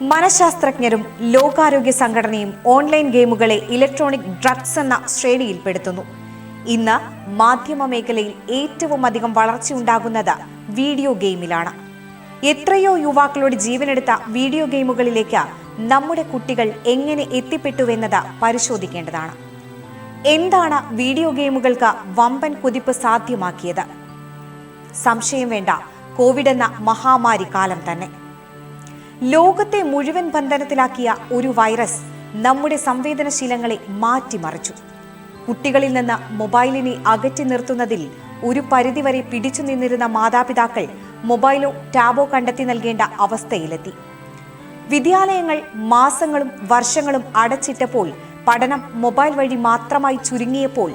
മനഃശാസ്ത്രജ്ഞരും ലോകാരോഗ്യ സംഘടനയും online ഗെയിമുകളെ electronic drugs എന്ന ശ്രേണിയിൽപ്പെടുത്തുന്നു. ഇന്ന് മാധ്യമ മേഖലയിൽ ഏറ്റവും അധികം വളർച്ചയുണ്ടാകുന്നത് വീഡിയോ ഗെയിമിലാണ്. എത്രയോ യുവാക്കളുടെ ജീവനെടുത്ത വീഡിയോ ഗെയിമുകളിലേക്ക് നമ്മുടെ കുട്ടികൾ എങ്ങനെ എത്തിപ്പെട്ടുവെന്നത് പരിശോധിക്കേണ്ടതാണ്. എന്താണ് വീഡിയോ ഗെയിമുകൾക്ക് വമ്പൻ കുതിപ്പ് സാധ്യമാക്കിയത്? സംശയം വേണ്ട കോവിഡ് എന്ന മഹാമാരി കാലം തന്നെ. ലോകത്തെ മുഴുവൻ ബന്ധനത്തിലാക്കിയ ഒരു വൈറസ് നമ്മുടെ സംവേദനശീലങ്ങളെ മാറ്റിമറിച്ചു. കുട്ടികളിൽ നിന്ന് മൊബൈലിനെ അകറ്റി നിർത്തുന്നതിൽ ഒരു പരിധിവരെ പിടിച്ചു നിന്നിരുന്ന മാതാപിതാക്കൾ മൊബൈലോ ടാബോ കണ്ടെത്തി നൽകേണ്ട അവസ്ഥയിലെത്തി. വിദ്യാലയങ്ങൾ മാസങ്ങളും വർഷങ്ങളും അടച്ചിട്ടപ്പോൾ പഠനം മൊബൈൽ വഴി മാത്രമായി ചുരുങ്ങിയപ്പോൾ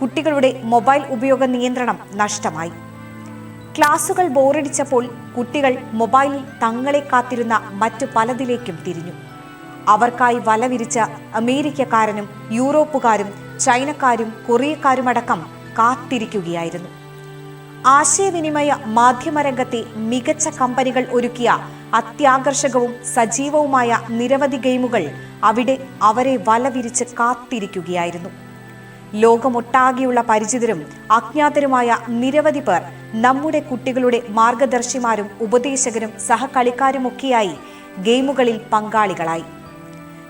കുട്ടികളുടെ മൊബൈൽ ഉപയോഗ നിയന്ത്രണം നഷ്ടമായി. ക്ലാസുകൾ ബോറടിച്ചപ്പോൾ കുട്ടികൾ മൊബൈലിൽ തങ്ങളെ കാത്തിരുന്ന മറ്റു പലതിലേക്കും തിരിഞ്ഞു. അവർക്കായി വലവിരിച്ച അമേരിക്കക്കാരനും യൂറോപ്പുകാരും ചൈനക്കാരും കൊറിയക്കാരുമടക്കം കാത്തിരിക്കുകയായിരുന്നു. ആശയവിനിമയ മാധ്യമരംഗത്തെ മികച്ച കമ്പനികൾ ഒരുക്കിയ അത്യാകർഷകവും സജീവവുമായ നിരവധി ഗെയിമുകൾ അവിടെ അവരെ വല വിരിച്ച് കാത്തിരിക്കുകയായിരുന്നു. ലോകമൊട്ടാകെയുള്ള പരിചിതരും അജ്ഞാതരുമായ നിരവധി പേർ നമ്മുടെ കുട്ടികളുടെ മാർഗദർശിമാരും ഉപദേശകരും സഹകളിക്കാരുമൊക്കെയായി ഗെയിമുകളിൽ പങ്കാളികളായി.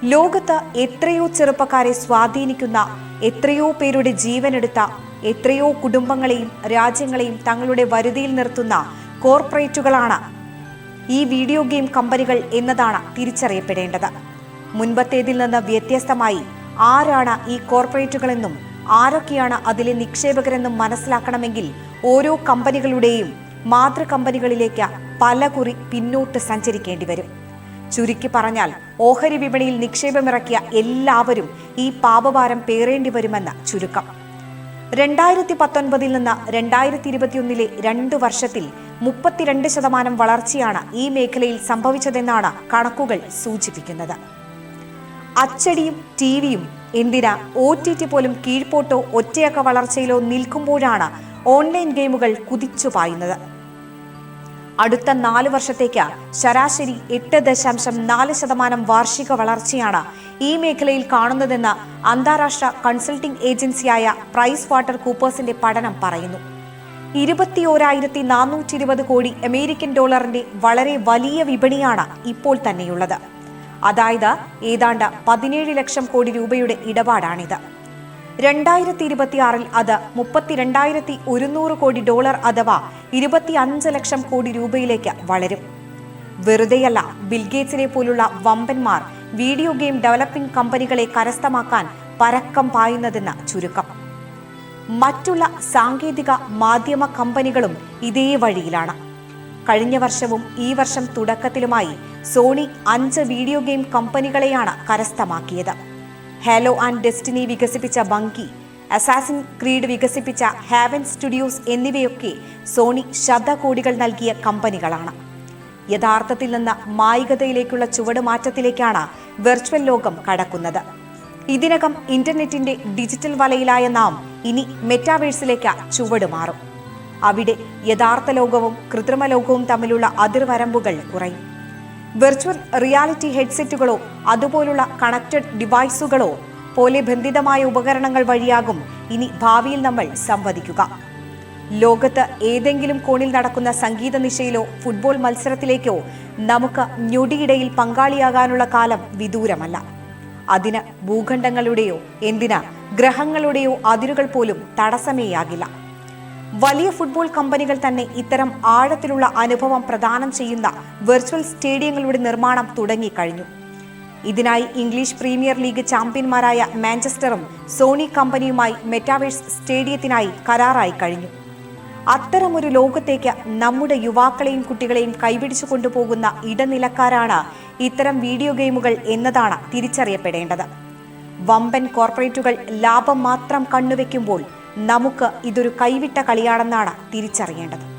ലോകത്ത് എത്രയോ ചെറുപ്പക്കാരെ സ്വാധീനിക്കുന്ന എത്രയോ പേരുടെ ജീവനെടുത്ത എത്രയോ കുടുംബങ്ങളെയും രാജ്യങ്ങളെയും തങ്ങളുടെ വരുതിയിൽ നിർത്തുന്ന കോർപ്പറേറ്റുകളാണ് ഈ വീഡിയോ ഗെയിം കമ്പനികൾ എന്നതാണ് തിരിച്ചറിയപ്പെടേണ്ടത്. മുൻപത്തേതിൽ നിന്ന് വ്യത്യസ്തമായി ആരാണ് ഈ കോർപ്പറേറ്റുകളെന്നും ആരൊക്കെയാണ് അതിലെ നിക്ഷേപകരെന്ന് മനസ്സിലാക്കണമെങ്കിൽ ഓരോ കമ്പനികളുടെയും മാതൃ കമ്പനികളിലേക്ക് പല കുറി പിന്നോട്ട് സഞ്ചരിക്കേണ്ടി വരും. ചുരുക്കി പറഞ്ഞാൽ ഓഹരി വിപണിയിൽ നിക്ഷേപമിറക്കിയ എല്ലാവരും ഈ പാപഭാരം പേറേണ്ടി വരുമെന്ന് ചുരുക്കം. രണ്ടായിരത്തി പത്തൊൻപതിൽ നിന്ന് രണ്ടായിരത്തി ഇരുപത്തിയൊന്നിലെ രണ്ട് വർഷത്തിൽ മുപ്പത്തിരണ്ട് ശതമാനം വളർച്ചയാണ് ഈ മേഖലയിൽ സംഭവിച്ചതെന്നാണ് കണക്കുകൾ സൂചിപ്പിക്കുന്നത്. അച്ചടിയും ടി വിയും എന്തിനാ ഒ ടി ടി പോലും കീഴ്പോട്ടോ ഒറ്റയക്ക വളർച്ചയിലോ നിൽക്കുമ്പോഴാണ് ഓൺലൈൻ ഗെയിമുകൾ കുതിച്ചു പായുന്നത്. അടുത്ത നാല് വർഷത്തേക്ക് ശരാശരി എട്ട് ദശാംശം നാല് ശതമാനം വാർഷിക വളർച്ചയാണ് ഈ മേഖലയിൽ കാണുന്നതെന്ന് അന്താരാഷ്ട്ര കൺസൾട്ടിംഗ് ഏജൻസിയായ പ്രൈസ് വാട്ടർ കൂപ്പേഴ്സിന്റെ പഠനം പറയുന്നു. ഇരുപത്തിയോരായിരത്തി നാനൂറ്റി ഇരുപത് കോടി അമേരിക്കൻ ഡോളറിന്റെ വളരെ വലിയ വിപണിയാണ് ഇപ്പോൾ തന്നെയുള്ളത്. അതായത് ഏതാണ്ട് പതിനേഴ് ലക്ഷം കോടി രൂപയുടെ ഇടപാടാണിത്. രണ്ടായിരത്തി ഇരുപത്തിയാറിൽ അത് മുപ്പത്തിരണ്ടായിരത്തി ഒരുന്നൂറ് കോടി ഡോളർ അഥവാ ഇരുപത്തി അഞ്ച് ലക്ഷം കോടി രൂപയിലേക്ക് വളരും. വെറുതെയല്ല ബിൽഗേറ്റ്സിനെ പോലുള്ള വമ്പന്മാർ വീഡിയോ ഗെയിം ഡെവലപ്പിംഗ് കമ്പനികളെ കരസ്ഥമാക്കാൻ പരക്കം പായുന്നതെന്ന് ചുരുക്കം. മറ്റുള്ള സാങ്കേതിക മാധ്യമ കമ്പനികളും ഇതേ വഴിയിലാണ്. കഴിഞ്ഞ വർഷവും ഈ വർഷം തുടക്കത്തിലുമായി സോണി അഞ്ച് വീഡിയോ ഗെയിം കമ്പനികളെയാണ് കരസ്ഥമാക്കിയത്. ഹാലോ ആൻഡ് ഡെസ്റ്റിനി വികസിപ്പിച്ച ബങ്കി അസാസിൻ ക്രീഡ് വികസിപ്പിച്ച ഹാവൻ സ്റ്റുഡിയോസ് എന്നിവയൊക്കെ സോണി ശതകോടികൾ നൽകിയ കമ്പനികളാണ്. യഥാർത്ഥത്തിൽ നിന്ന് മായികതയിലേക്കുള്ള ചുവടുമാറ്റത്തിലേക്കാണ് വെർച്വൽ ലോകം കടക്കുന്നത്. ഇതിനകം ഇന്റർനെറ്റിന്റെ ഡിജിറ്റൽ വലയിലായ നാം ഇനി മെറ്റാവേഴ്സിലേക്ക് ചുവടുമാറും. അവിടെ യഥാർത്ഥ ലോകവും കൃത്രിമ ലോകവും തമ്മിലുള്ള അതിർവരമ്പുകൾ കുറയും. വെർച്വൽ റിയാലിറ്റി ഹെഡ്സെറ്റുകളോ അതുപോലുള്ള കണക്റ്റഡ് ഡിവൈസുകളോ പോലെ ബന്ധിതമായ ഉപകരണങ്ങൾ വഴിയാകും ഇനി ഭാവിയിൽ നമ്മൾ സംവദിക്കുക. ലോകത്ത് ഏതെങ്കിലും കോണിൽ നടക്കുന്ന സംഗീത നിശയിലോ ഫുട്ബോൾ മത്സരത്തിലേക്കോ നമുക്ക് ഞൊടിയിടയിൽ പങ്കാളിയാകാനുള്ള കാലം വിദൂരമല്ല. അതിന് ഭൂഖണ്ഡങ്ങളുടെയോ എന്തിന് ഗ്രഹങ്ങളുടെയോ അതിരുകൾ പോലും തടസ്സമേയാകില്ല. വലിയ ഫുട്ബോൾ കമ്പനികൾ തന്നെ ഇത്തരം ആഴത്തിലുള്ള അനുഭവം പ്രദാനം ചെയ്യുന്ന വെർച്വൽ സ്റ്റേഡിയങ്ങളുടെ നിർമ്മാണം തുടങ്ങിക്കഴിഞ്ഞു. ഇതിനായി ഇംഗ്ലീഷ് പ്രീമിയർ ലീഗ് ചാമ്പ്യന്മാരായ മാഞ്ചസ്റ്ററും സോണി കമ്പനിയുമായി മെറ്റാവേഴ്സ് സ്റ്റേഡിയത്തിനായി കരാറായി കഴിഞ്ഞു. അത്തരമൊരു ലോകത്തേക്ക് നമ്മുടെ യുവാക്കളെയും കുട്ടികളെയും കൈപിടിച്ചു കൊണ്ടുപോകുന്ന ഇടനിലക്കാരാണ് ഇത്തരം വീഡിയോ ഗെയിമുകൾ എന്നതാണ് തിരിച്ചറിയപ്പെടേണ്ടത്. വമ്പൻ കോർപ്പറേറ്റുകൾ ലാഭം മാത്രം കണ്ണുവെക്കുമ്പോൾ നമുക്ക് ഇതൊരു കൈവിട്ട കളിയാണെന്നാണ് തിരിച്ചറിയേണ്ടത്.